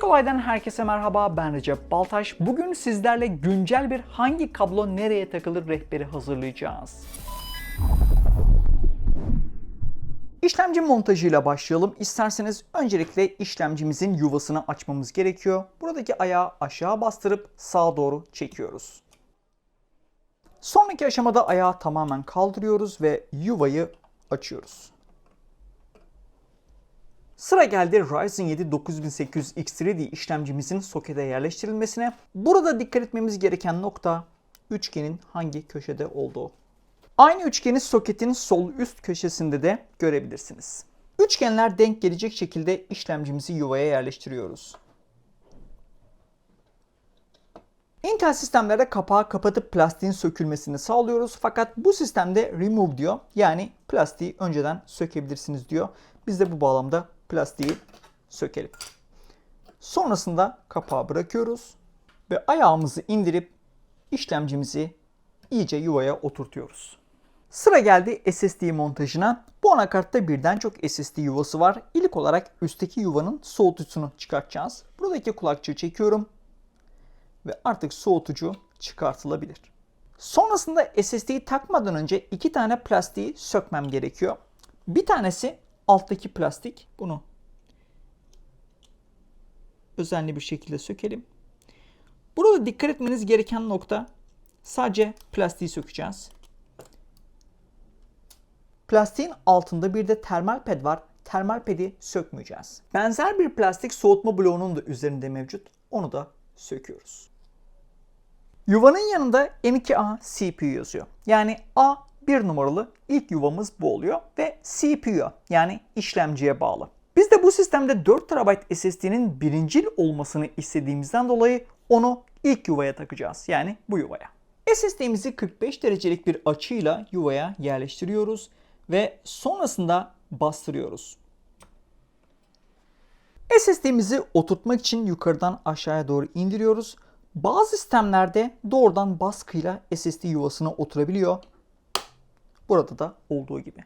Tek olaydan herkese merhaba ben Recep Baltaş. Bugün sizlerle güncel bir hangi kablo nereye takılır rehberi hazırlayacağız. İşlemci montajıyla başlayalım. İsterseniz öncelikle işlemcimizin yuvasını açmamız gerekiyor. Buradaki ayağı aşağı bastırıp sağa doğru çekiyoruz. Sonraki aşamada ayağı tamamen kaldırıyoruz ve yuvayı açıyoruz. Sıra geldi Ryzen 7 9800 X3D işlemcimizin sokete yerleştirilmesine. Burada dikkat etmemiz gereken nokta üçgenin hangi köşede olduğu. Aynı üçgeni soketin sol üst köşesinde de görebilirsiniz. Üçgenler denk gelecek şekilde işlemcimizi yuvaya yerleştiriyoruz. Intel sistemlerde kapağı kapatıp plastiğin sökülmesini sağlıyoruz. Fakat bu sistemde remove diyor. Yani plastiği önceden sökebilirsiniz diyor. Biz de bu bağlamda plastiği sökelim. Sonrasında kapağı bırakıyoruz ve ayağımızı indirip işlemcimizi iyice yuvaya oturtuyoruz. Sıra geldi SSD montajına. Bu anakartta birden çok SSD yuvası var. İlk olarak üstteki yuvanın soğutucusunu çıkartacağız. Buradaki kulakçığı çekiyorum ve artık soğutucu çıkartılabilir. Sonrasında SSD'yi takmadan önce iki tane plastiği sökmem gerekiyor. Bir tanesi alttaki plastik. Bunu özenli bir şekilde sökelim. Burada dikkat etmeniz gereken nokta sadece plastiği sökeceğiz. Plastiğin altında bir de termal ped var. Termal pedi sökmeyeceğiz. Benzer bir plastik soğutma bloğunun da üzerinde mevcut. Onu da söküyoruz. Yuvanın yanında M2A CPU yazıyor. Yani A bir numaralı ilk yuvamız bu oluyor ve CPU yani işlemciye bağlı. Biz de bu sistemde 4 TB SSD'nin birincil olmasını istediğimizden dolayı onu ilk yuvaya takacağız. Yani bu yuvaya. SSD'mizi 45 derecelik bir açıyla yuvaya yerleştiriyoruz ve sonrasında bastırıyoruz. SSD'mizi oturtmak için yukarıdan aşağıya doğru indiriyoruz. Bazı sistemlerde doğrudan baskıyla SSD yuvasına oturabiliyor. Burada da olduğu gibi.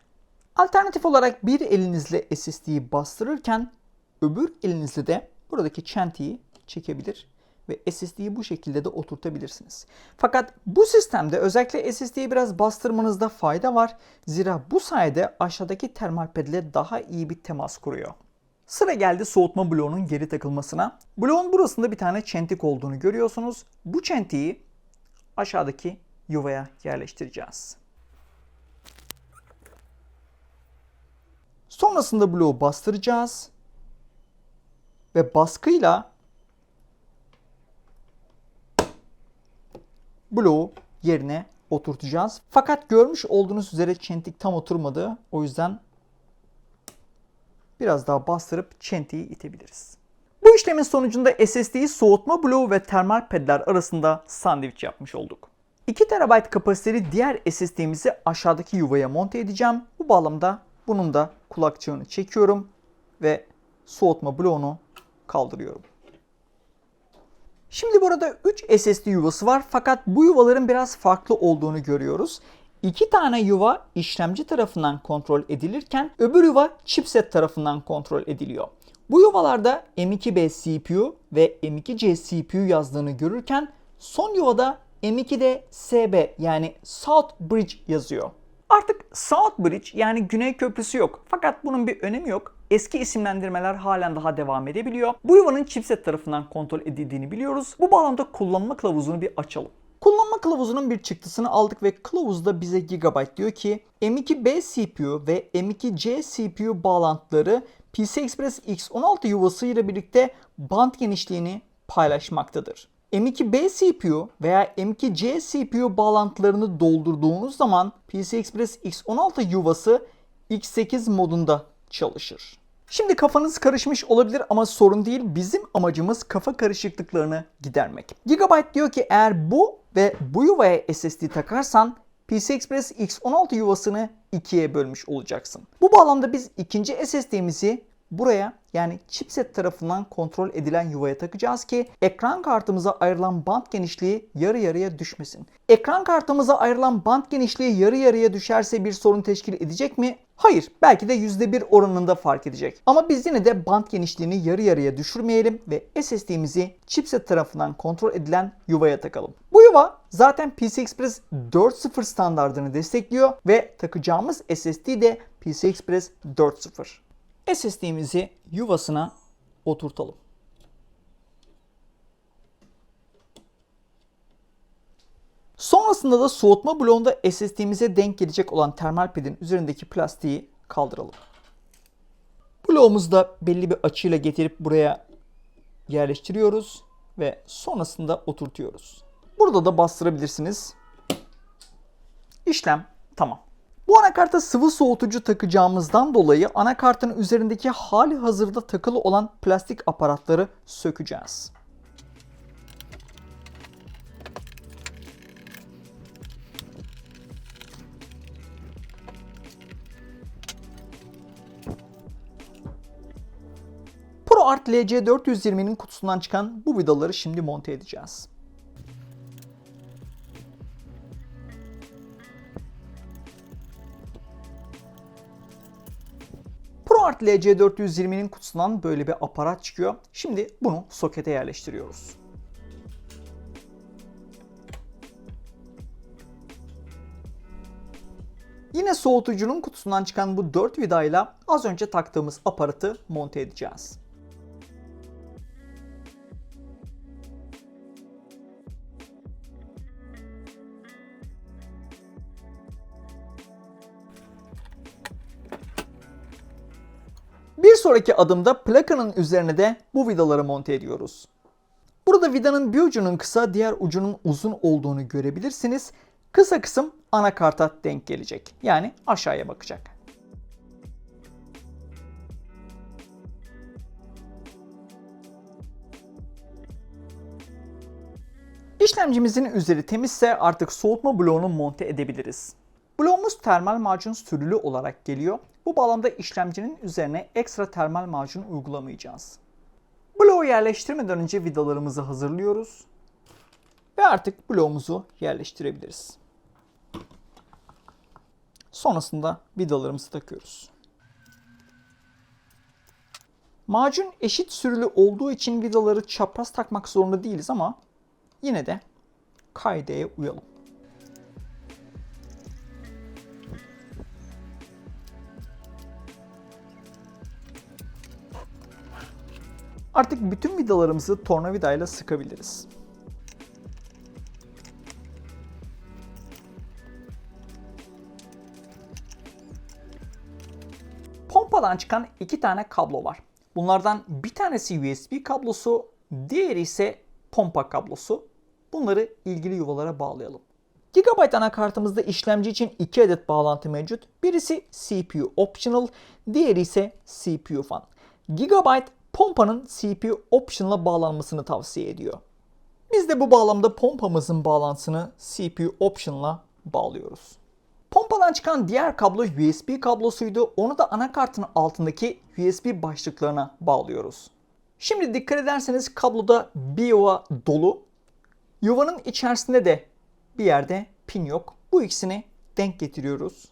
Alternatif olarak bir elinizle SSD'yi bastırırken öbür elinizle de buradaki çentiyi çekebilir ve SSD'yi bu şekilde de oturtabilirsiniz. Fakat bu sistemde özellikle SSD'yi biraz bastırmanızda fayda var. Zira bu sayede aşağıdaki termal ped ile daha iyi bir temas kuruyor. Sıra geldi soğutma bloğunun geri takılmasına. Bloğun burasında bir tane çentik olduğunu görüyorsunuz. Bu çentiği aşağıdaki yuvaya yerleştireceğiz. Sonrasında bloğu bastıracağız. Ve baskıyla bloğu yerine oturtacağız. Fakat görmüş olduğunuz üzere çentik tam oturmadı. O yüzden biraz daha bastırıp çentiği itebiliriz. Bu işlemin sonucunda SSD'yi soğutma bloğu ve termal pedler arasında sandviç yapmış olduk. 2 TB kapasiteli diğer SSD'mizi aşağıdaki yuvaya monte edeceğim. Bu bağlamda bunun da kulakçığını çekiyorum ve soğutma bloğunu kaldırıyorum. Şimdi burada 3 SSD yuvası var fakat bu yuvaların biraz farklı olduğunu görüyoruz. İki tane yuva işlemci tarafından kontrol edilirken öbür yuva chipset tarafından kontrol ediliyor. Bu yuvalarda M2B CPU ve M2C CPU yazdığını görürken son yuvada M2D SB yani South Bridge yazıyor. Artık South Bridge yani Güney Köprüsü yok. Fakat bunun bir önemi yok. Eski isimlendirmeler halen daha devam edebiliyor. Bu yuvanın chipset tarafından kontrol edildiğini biliyoruz. Bu bağlamda kullanma kılavuzunu bir açalım. Kullanma kılavuzunun bir çıktısını aldık ve kılavuzda bize Gigabyte diyor ki M2B CPU ve M2C CPU bağlantıları PCI Express X16 yuvasıyla birlikte band genişliğini paylaşmaktadır. M2B CPU veya M2C CPU bağlantılarını doldurduğunuz zaman PCI Express X16 yuvası X8 modunda çalışır. Şimdi kafanız karışmış olabilir ama sorun değil. Bizim amacımız kafa karışıklıklarını gidermek. Gigabyte diyor ki eğer bu ve bu yuvaya SSD takarsan PCI Express X16 yuvasını ikiye bölmüş olacaksın. Bu bağlamda biz ikinci SSD'mizi buraya yani chipset tarafından kontrol edilen yuvaya takacağız ki ekran kartımıza ayrılan band genişliği yarı yarıya düşmesin. Ekran kartımıza ayrılan band genişliği yarı yarıya düşerse bir sorun teşkil edecek mi? Hayır, belki de %1 oranında fark edecek. Ama biz yine de band genişliğini yarı yarıya düşürmeyelim ve SSD'mizi chipset tarafından kontrol edilen yuvaya takalım. Bu yuva zaten PCI Express 4.0 standartını destekliyor ve takacağımız SSD de PCI Express 4.0. SSD'mizi yuvasına oturtalım. Sonrasında da soğutma bloğunda SSD'mize denk gelecek olan termal pedin üzerindeki plastiği kaldıralım. Bloğumuzu da belli bir açıyla getirip buraya yerleştiriyoruz ve sonrasında oturtuyoruz. Burada da bastırabilirsiniz. İşlem tamam. Bu anakarta sıvı soğutucu takacağımızdan dolayı anakartın üzerindeki hali hazırda takılı olan plastik aparatları sökeceğiz. ProArt LC420'nin kutusundan çıkan bu vidaları şimdi monte edeceğiz. ProArt LC420'nin kutusundan böyle bir aparat çıkıyor. Şimdi bunu sokete yerleştiriyoruz. Yine soğutucunun kutusundan çıkan bu 4 vidayla az önce taktığımız aparatı monte edeceğiz. Sonraki adımda plakanın üzerine de bu vidaları monte ediyoruz. Burada vidanın bir ucunun kısa, diğer ucunun uzun olduğunu görebilirsiniz. Kısa kısım anakarta denk gelecek. Yani aşağıya bakacak. İşlemcimizin üzeri temizse artık soğutma bloğunu monte edebiliriz. Bloğumuz termal macun sürülü olarak geliyor. Bu bağlamda işlemcinin üzerine ekstra termal macun uygulamayacağız. Bloğu yerleştirmeden önce vidalarımızı hazırlıyoruz. Ve artık bloğumuzu yerleştirebiliriz. Sonrasında vidalarımızı takıyoruz. Macun eşit sürülü olduğu için vidaları çapraz takmak zorunda değiliz ama yine de kaideye uyalım. Artık bütün vidalarımızı tornavidayla sıkabiliriz. Pompadan çıkan iki tane kablo var. Bunlardan bir tanesi USB kablosu, diğeri ise pompa kablosu. Bunları ilgili yuvalara bağlayalım. Gigabyte anakartımızda işlemci için iki adet bağlantı mevcut. Birisi CPU optional, diğeri ise CPU fan. Gigabyte pompanın CPU optional'a bağlanmasını tavsiye ediyor. Biz de bu bağlamda pompamızın bağlantısını CPU optional'a bağlıyoruz. Pompadan çıkan diğer kablo USB kablosuydu. Onu da anakartın altındaki USB başlıklarına bağlıyoruz. Şimdi dikkat ederseniz kabloda bir yuva dolu. Yuvanın içerisinde de bir yerde pin yok. Bu ikisini denk getiriyoruz.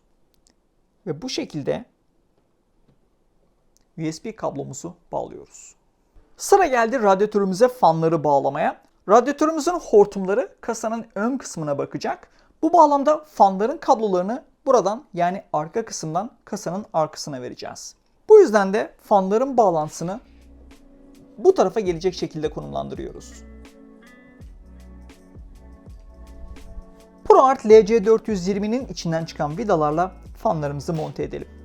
Ve bu şekilde USB kablomuzu bağlıyoruz. Sıra geldi radyatörümüze fanları bağlamaya. Radyatörümüzün hortumları kasanın ön kısmına bakacak. Bu bağlamda fanların kablolarını buradan yani arka kısımdan kasanın arkasına vereceğiz. Bu yüzden de fanların bağlantısını bu tarafa gelecek şekilde konumlandırıyoruz. ProArt LC420'nin içinden çıkan vidalarla fanlarımızı monte edelim.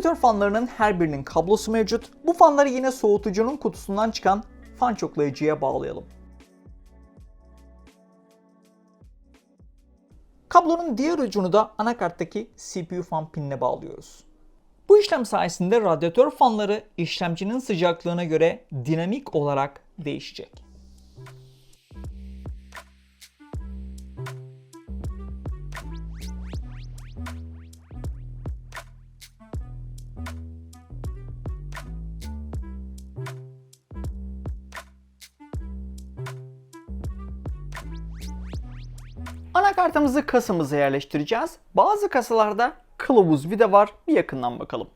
Radyatör fanlarının her birinin kablosu mevcut. Bu fanları yine soğutucunun kutusundan çıkan fan çoklayıcıya bağlayalım. Kablonun diğer ucunu da anakarttaki CPU fan pinine bağlıyoruz. Bu işlem sayesinde radyatör fanları işlemcinin sıcaklığına göre dinamik olarak değişecek. Anakartımızı kasamıza yerleştireceğiz. Bazı kasalarda kılavuz vida var. Bir yakından bakalım.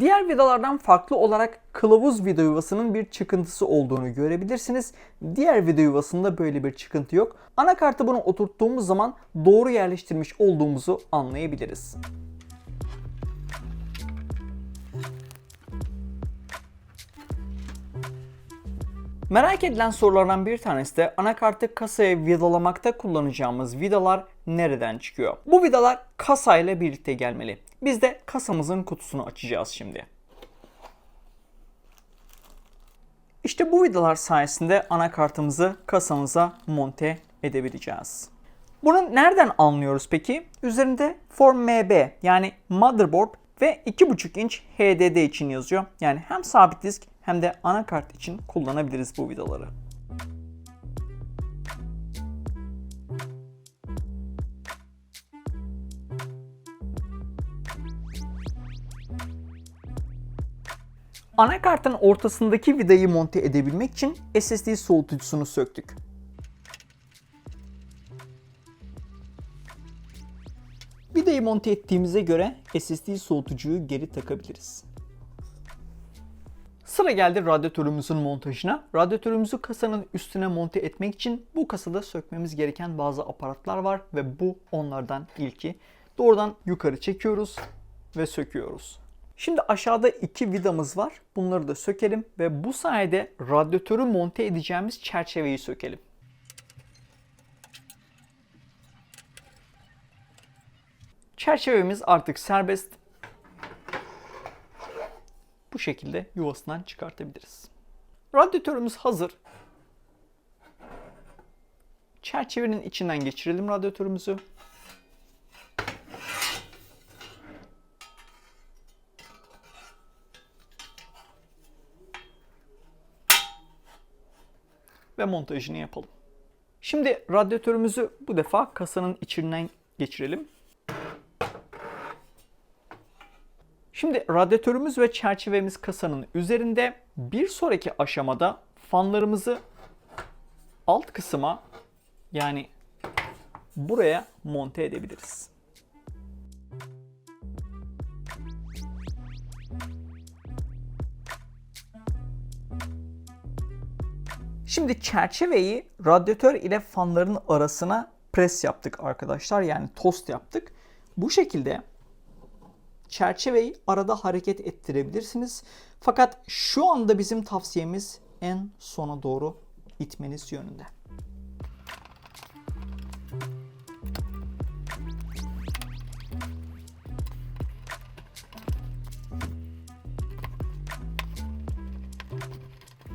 Diğer vidalardan farklı olarak kılavuz vida yuvasının bir çıkıntısı olduğunu görebilirsiniz. Diğer vida yuvasında böyle bir çıkıntı yok. Anakartı bunu oturttuğumuz zaman doğru yerleştirmiş olduğumuzu anlayabiliriz. Merak edilen sorulardan bir tanesi de anakartı kasaya vidalamakta kullanacağımız vidalar nereden çıkıyor? Bu vidalar kasayla birlikte gelmeli. Biz de kasamızın kutusunu açacağız şimdi. İşte bu vidalar sayesinde anakartımızı kasamıza monte edebileceğiz. Bunu nereden anlıyoruz peki? Üzerinde Form MB yani motherboard ve 2.5 inç HDD için yazıyor. Yani hem sabit disk hem de anakart için kullanabiliriz bu vidaları. Anakartın ortasındaki vidayı monte edebilmek için SSD soğutucusunu söktük. Vidayı monte ettiğimize göre SSD soğutucuyu geri takabiliriz. Sıra geldi radyatörümüzün montajına. Radyatörümüzü kasanın üstüne monte etmek için bu kasada sökmemiz gereken bazı aparatlar var ve bu onlardan ilki. Doğrudan yukarı çekiyoruz ve söküyoruz. Şimdi aşağıda iki vidamız var. Bunları da sökelim ve bu sayede radyatörü monte edeceğimiz çerçeveyi sökelim. Çerçevemiz artık serbest. Bu şekilde yuvasından çıkartabiliriz. Radyatörümüz hazır. Çerçevenin içinden geçirelim radyatörümüzü. Ve montajını yapalım. Şimdi radyatörümüzü bu defa kasanın içinden geçirelim. Şimdi radyatörümüz ve çerçevemiz kasanın üzerinde bir sonraki aşamada fanlarımızı alt kısma yani buraya monte edebiliriz. Şimdi çerçeveyi radyatör ile fanların arasına pres yaptık arkadaşlar. Yani tost yaptık. Bu şekilde çerçeveyi arada hareket ettirebilirsiniz. Fakat şu anda bizim tavsiyemiz en sona doğru itmeniz yönünde.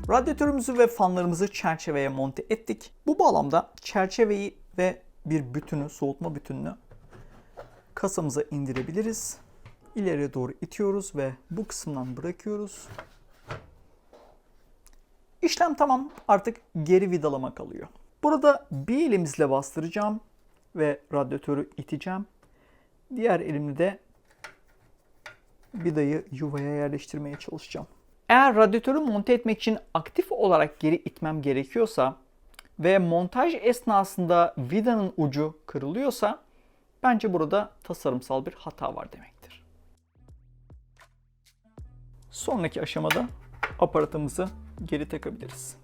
Radyatörümüzü ve fanlarımızı çerçeveye monte ettik. Bu bağlamda çerçeveyi ve bir bütünü, soğutma bütününü kasamıza indirebiliriz. İleriye doğru itiyoruz ve bu kısımdan bırakıyoruz. İşlem tamam. Artık geri vidalama kalıyor. Burada bir elimizle bastıracağım ve radyatörü iteceğim. Diğer elimle de vidayı yuvaya yerleştirmeye çalışacağım. Eğer radyatörü monte etmek için aktif olarak geri itmem gerekiyorsa ve montaj esnasında vidanın ucu kırılıyorsa bence burada tasarımsal bir hata var demektir. Sonraki aşamada aparatımızı geri takabiliriz.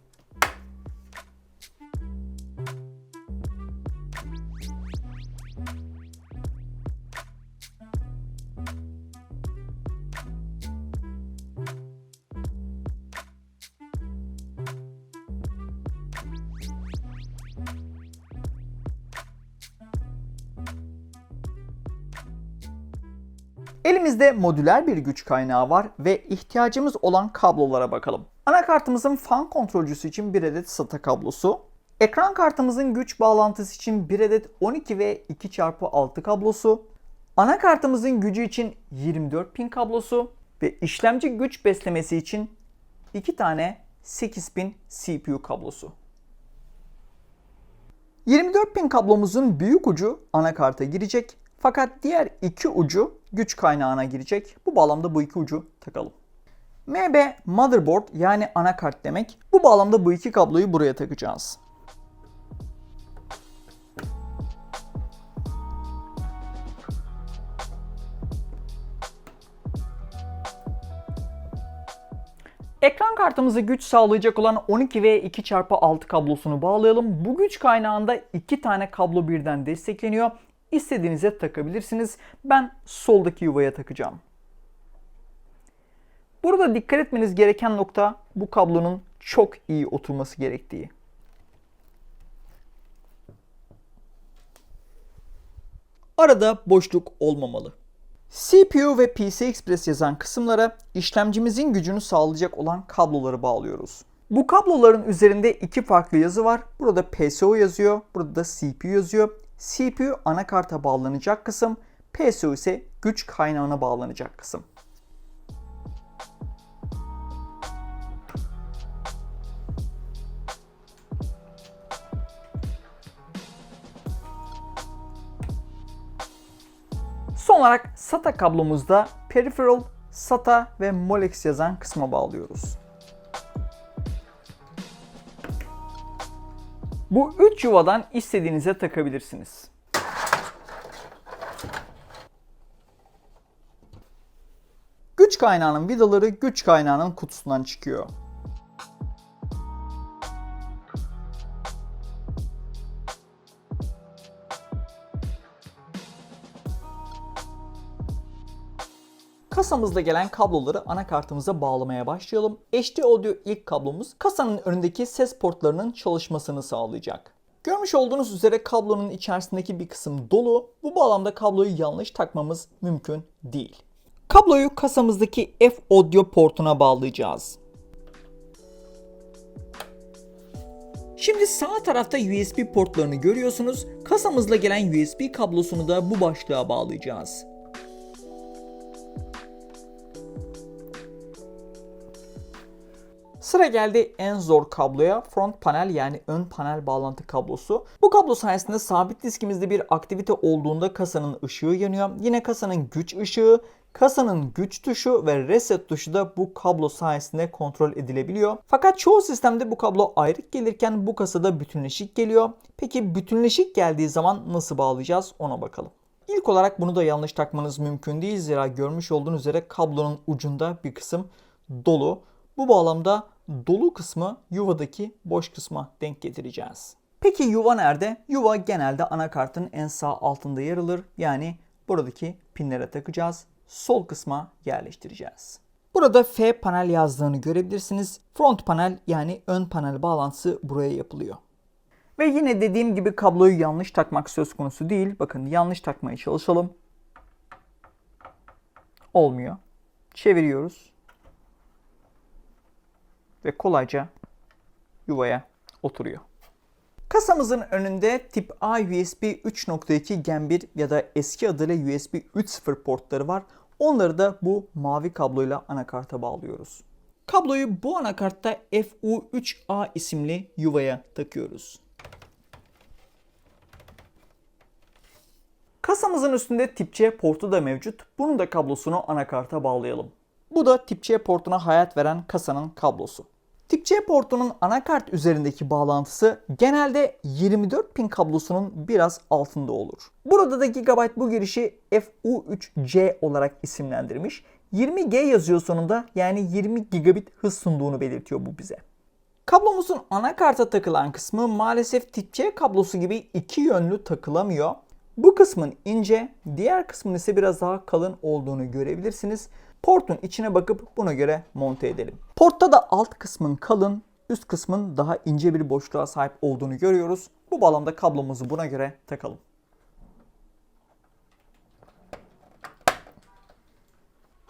Elimizde modüler bir güç kaynağı var ve ihtiyacımız olan kablolara bakalım. Anakartımızın fan kontrolcüsü için bir adet SATA kablosu, Ekran kartımızın güç bağlantısı için 1 adet 12 ve 2x6 kablosu, anakartımızın gücü için 24 pin kablosu ve işlemci güç beslemesi için 2 tane 8 pin CPU kablosu. 24 pin kablomuzun büyük ucu anakarta girecek fakat diğer iki ucu güç kaynağına girecek. Bu bağlamda bu iki ucu takalım. MB motherboard yani anakart demek. Bu bağlamda bu iki kabloyu buraya takacağız. Ekran kartımızı güç sağlayacak olan 12 ve 2x6 kablosunu bağlayalım. Bu güç kaynağında iki tane kablo birden destekleniyor. İstediğinize takabilirsiniz. Ben soldaki yuvaya takacağım. Burada dikkat etmeniz gereken nokta bu kablonun çok iyi oturması gerektiği. Arada boşluk olmamalı. CPU ve PC Express yazan kısımlara işlemcimizin gücünü sağlayacak olan kabloları bağlıyoruz. Bu kabloların üzerinde iki farklı yazı var. Burada PSO yazıyor, burada da CPU yazıyor. CPU anakarta bağlanacak kısım, PSO ise güç kaynağına bağlanacak kısım. Son olarak SATA kablomuzda Peripheral, SATA ve Molex yazan kısma bağlıyoruz. Bu üç yuvadan istediğinize takabilirsiniz. Güç kaynağının vidaları güç kaynağının kutusundan çıkıyor. Kasamızda gelen kabloları anakartımıza bağlamaya başlayalım. HD Audio ilk kablomuz kasanın önündeki ses portlarının çalışmasını sağlayacak. Görmüş olduğunuz üzere kablonun içerisindeki bir kısım dolu. Bu bağlamda kabloyu yanlış takmamız mümkün değil. Kabloyu kasamızdaki F Audio portuna bağlayacağız. Şimdi sağ tarafta USB portlarını görüyorsunuz. Kasamızla gelen USB kablosunu da bu başlığa bağlayacağız. Sıra geldi en zor kabloya. Front panel yani ön panel bağlantı kablosu. Bu kablo sayesinde sabit diskimizde bir aktivite olduğunda kasanın ışığı yanıyor. Yine kasanın güç ışığı, kasanın güç tuşu ve reset tuşu da bu kablo sayesinde kontrol edilebiliyor. Fakat çoğu sistemde bu kablo ayrık gelirken bu kasada bütünleşik geliyor. Peki bütünleşik geldiği zaman nasıl bağlayacağız ona bakalım. İlk olarak bunu da yanlış takmanız mümkün değil. Zira görmüş olduğunuz üzere kablonun ucunda bir kısım dolu. Bu bağlamda dolu kısmı yuvadaki boş kısma denk getireceğiz. Peki yuva nerede? Yuva genelde anakartın en sağ altında yer alır. Yani buradaki pinlere takacağız. Sol kısma yerleştireceğiz. Burada F panel yazdığını görebilirsiniz. Front panel yani ön panel bağlantısı buraya yapılıyor. Ve yine dediğim gibi kabloyu yanlış takmak söz konusu değil. Bakın yanlış takmaya çalışalım. Olmuyor. Çeviriyoruz ve kolayca yuvaya oturuyor. Kasamızın önünde tip A USB 3.2 Gen 1 ya da eski adıyla USB 3.0 portları var. Onları da bu mavi kabloyla anakarta bağlıyoruz. Kabloyu bu anakartta FU3A isimli yuvaya takıyoruz. Kasamızın üstünde tip C portu da mevcut. Bunun da kablosunu anakarta bağlayalım. Bu da tip C portuna hayat veren kasanın kablosu. Tip C portunun anakart üzerindeki bağlantısı genelde 24 pin kablosunun biraz altında olur. Burada da Gigabyte bu girişi FU3C olarak isimlendirmiş. 20G yazıyor sonunda yani 20 gigabit hız sunduğunu belirtiyor bu bize. Kablomuzun anakarta takılan kısmı maalesef tip C kablosu gibi iki yönlü takılamıyor. Bu kısmın ince, diğer kısmın ise biraz daha kalın olduğunu görebilirsiniz. Portun içine bakıp buna göre monte edelim. Portta da alt kısmın kalın, üst kısmın daha ince bir boşluğa sahip olduğunu görüyoruz. Bu bağlamda kablomuzu buna göre takalım.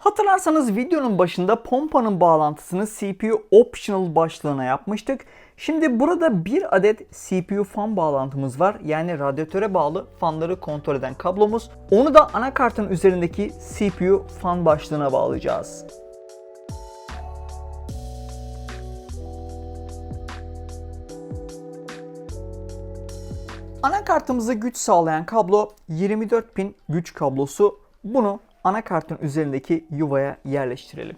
Hatırlarsanız videonun başında pompanın bağlantısını CPU Optional başlığına yapmıştık. Şimdi burada bir adet CPU fan bağlantımız var. Yani radyatöre bağlı fanları kontrol eden kablomuz. Onu da anakartın üzerindeki CPU fan başlığına bağlayacağız. Anakartımıza güç sağlayan kablo 24 pin güç kablosu. Bunu anakartın üzerindeki yuvaya yerleştirelim.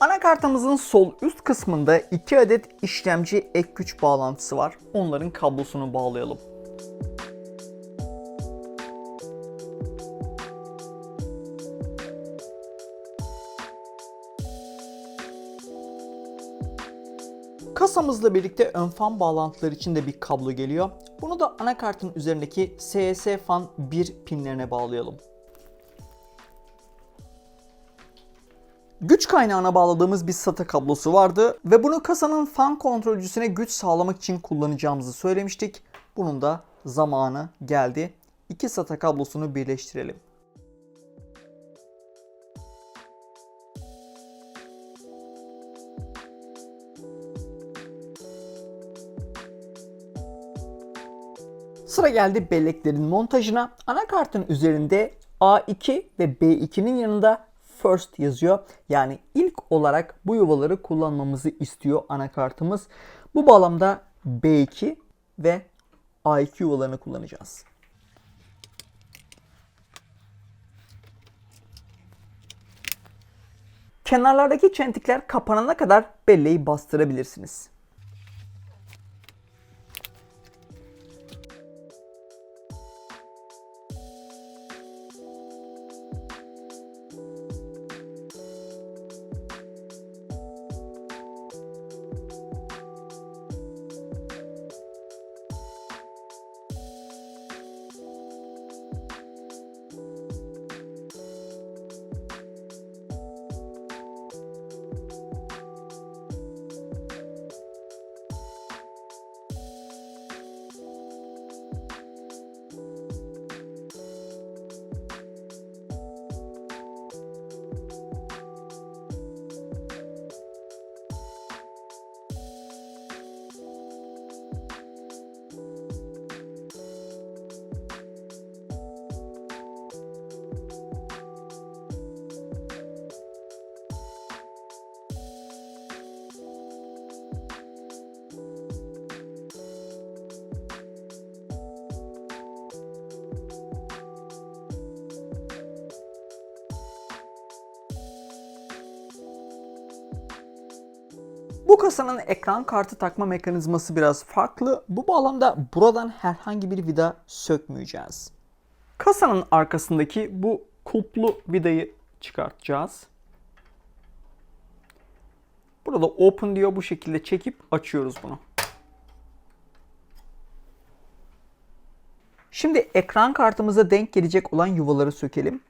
Anakartımızın sol üst kısmında 2 adet işlemci ek güç bağlantısı var. Onların kablosunu bağlayalım. Kasamızla birlikte ön fan bağlantıları için de bir kablo geliyor. Bunu da anakartın üzerindeki SS fan 1 pinlerine bağlayalım. Güç kaynağına bağladığımız bir SATA kablosu vardı ve bunu kasanın fan kontrolcüsüne güç sağlamak için kullanacağımızı söylemiştik. Bunun da zamanı geldi. İki SATA kablosunu birleştirelim. Sıra geldi belleklerin montajına. Anakartın üzerinde A2 ve B2'nin yanında first yazıyor. Yani ilk olarak bu yuvaları kullanmamızı istiyor anakartımız. Bu bağlamda B2 ve A2 yuvalarını kullanacağız. Kenarlardaki çentikler kapanana kadar belleği bastırabilirsiniz. Bu kasanın ekran kartı takma mekanizması biraz farklı. Bu bağlamda buradan herhangi bir vida sökmeyeceğiz. Kasanın arkasındaki bu kulplu vidayı çıkartacağız. Burada open diyor bu şekilde çekip açıyoruz bunu. Şimdi ekran kartımıza denk gelecek olan yuvaları sökelim.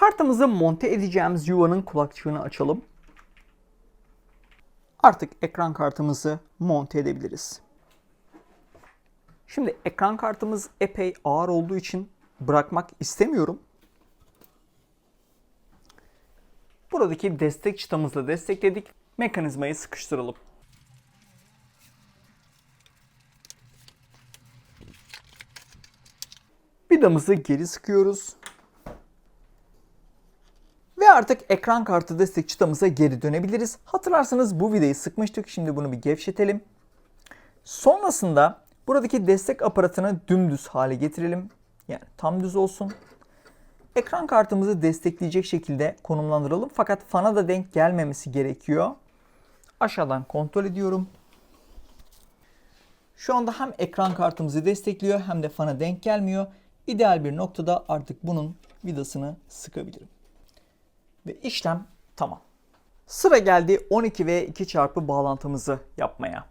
Kartımızı monte edeceğimiz yuvanın kulakçığını açalım. Artık ekran kartımızı monte edebiliriz. Şimdi ekran kartımız epey ağır olduğu için bırakmak istemiyorum. Buradaki destek çıtamızla destekledik. Mekanizmayı sıkıştıralım. Vidamızı geri sıkıyoruz. Artık ekran kartı destek çıtamıza geri dönebiliriz. Hatırlarsanız bu vidayı sıkmıştık. Şimdi bunu bir gevşetelim. Sonrasında buradaki destek aparatını dümdüz hale getirelim. Yani tam düz olsun. Ekran kartımızı destekleyecek şekilde konumlandıralım. Fakat fana da denk gelmemesi gerekiyor. Aşağıdan kontrol ediyorum. Şu anda hem ekran kartımızı destekliyor hem de fana denk gelmiyor. İdeal bir noktada artık bunun vidasını sıkabilirim. Ve işlem tamam. Sıra geldi 12 ve 2 çarpı bağlantımızı yapmaya.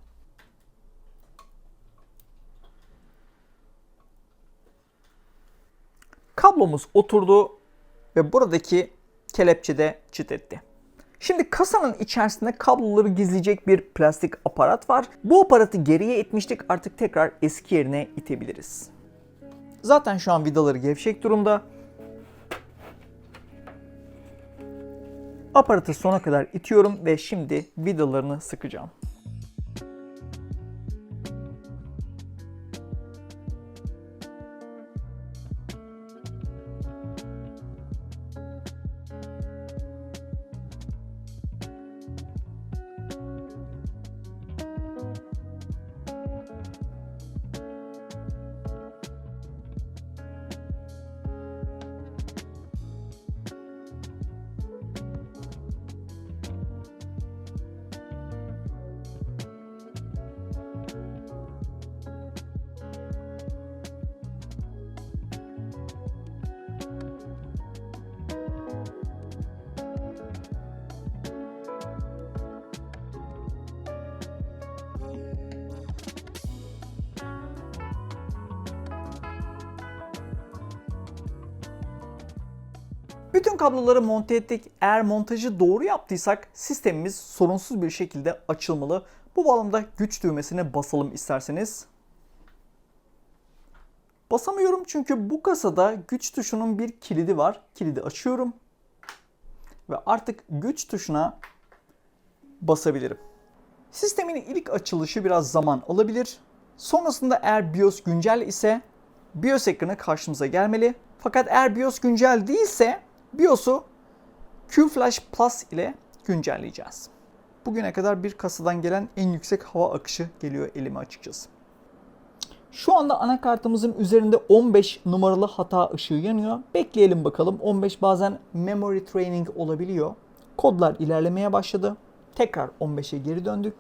Kablomuz oturdu ve buradaki kelepçede çıt etti. Şimdi kasanın içerisinde kabloları gizleyecek bir plastik aparat var. Bu aparatı geriye itmiştik artık tekrar eski yerine itebiliriz. Zaten şu an vidaları gevşek durumda. Aparatı sona kadar itiyorum ve şimdi vidalarını sıkacağım. Bütün kabloları monte ettik. Eğer montajı doğru yaptıysak sistemimiz sorunsuz bir şekilde açılmalı. Bu bağlamda güç düğmesine basalım isterseniz. Basamıyorum çünkü bu kasada güç tuşunun bir kilidi var. Kilidi açıyorum. Ve artık güç tuşuna basabilirim. Sistemin ilk açılışı biraz zaman alabilir. Sonrasında eğer BIOS güncel ise BIOS ekranı karşımıza gelmeli. Fakat eğer BIOS güncel değilse BIOS'u QFlash Plus ile güncelleyeceğiz. Bugüne kadar bir kasadan gelen en yüksek hava akışı geliyor elime açıkçası. Şu anda anakartımızın üzerinde 15 numaralı hata ışığı yanıyor. Bekleyelim bakalım. 15 bazen memory training olabiliyor. Kodlar ilerlemeye başladı. Tekrar 15'e geri döndük.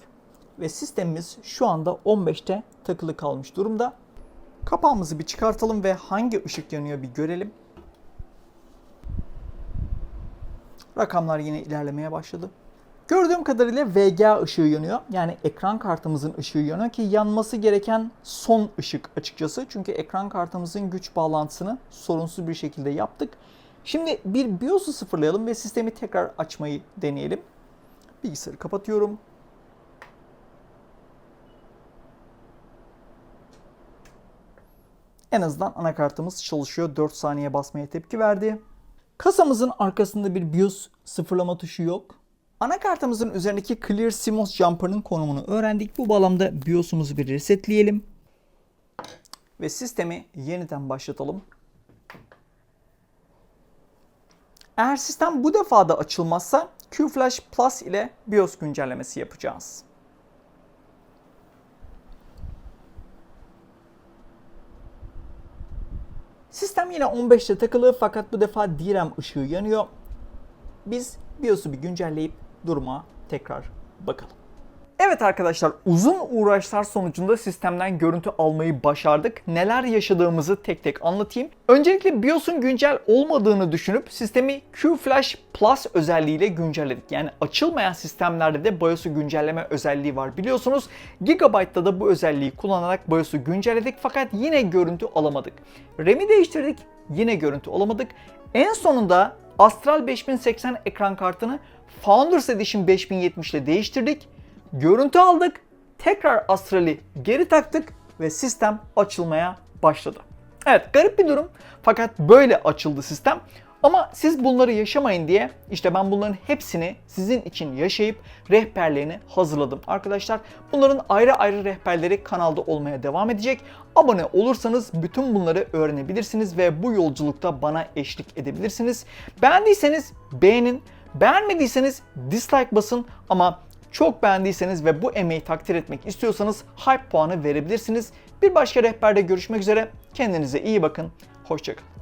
Ve sistemimiz şu anda 15'te takılı kalmış durumda. Kapağımızı bir çıkartalım ve hangi ışık yanıyor bir görelim. Rakamlar yine ilerlemeye başladı. Gördüğüm kadarıyla VGA ışığı yanıyor. Yani ekran kartımızın ışığı yanıyor ki yanması gereken son ışık açıkçası. Çünkü ekran kartımızın güç bağlantısını sorunsuz bir şekilde yaptık. Şimdi bir BIOS'u sıfırlayalım ve sistemi tekrar açmayı deneyelim. Bilgisayarı kapatıyorum. En azından anakartımız çalışıyor. 4 saniye basmaya tepki verdi. Kasamızın arkasında bir BIOS sıfırlama tuşu yok. Anakartımızın üzerindeki Clear CMOS Jumper'ın konumunu öğrendik. Bu bağlamda BIOS'umuzu bir resetleyelim. Ve sistemi yeniden başlatalım. Eğer sistem bu defa da açılmazsa QFlash Plus ile BIOS güncellemesi yapacağız. Sistem yine 15'te takılı fakat bu defa DRAM ışığı yanıyor. Biz BIOS'u bir güncelleyip duruma tekrar bakalım. Evet arkadaşlar uzun uğraşlar sonucunda sistemden görüntü almayı başardık. Neler yaşadığımızı tek tek anlatayım. Öncelikle BIOS'un güncel olmadığını düşünüp sistemi QFlash Plus özelliğiyle güncelledik. Yani açılmayan sistemlerde de BIOS'u güncelleme özelliği var biliyorsunuz. Gigabyte'da da bu özelliği kullanarak BIOS'u güncelledik fakat yine görüntü alamadık. RAM'i değiştirdik yine görüntü alamadık. En sonunda Astral 5080 ekran kartını Founders Edition 5070 ile değiştirdik. Görüntü aldık. Tekrar Astral'i geri taktık ve sistem açılmaya başladı. Evet garip bir durum fakat böyle açıldı sistem. Ama siz bunları yaşamayın diye işte ben bunların hepsini sizin için yaşayıp rehberlerini hazırladım arkadaşlar. Bunların ayrı ayrı rehberleri kanalda olmaya devam edecek. Abone olursanız bütün bunları öğrenebilirsiniz ve bu yolculukta bana eşlik edebilirsiniz. Beğendiyseniz beğenin, beğenmediyseniz dislike basın ama çok beğendiyseniz ve bu emeği takdir etmek istiyorsanız hype puanı verebilirsiniz. Bir başka rehberde görüşmek üzere. Kendinize iyi bakın. Hoşçakalın.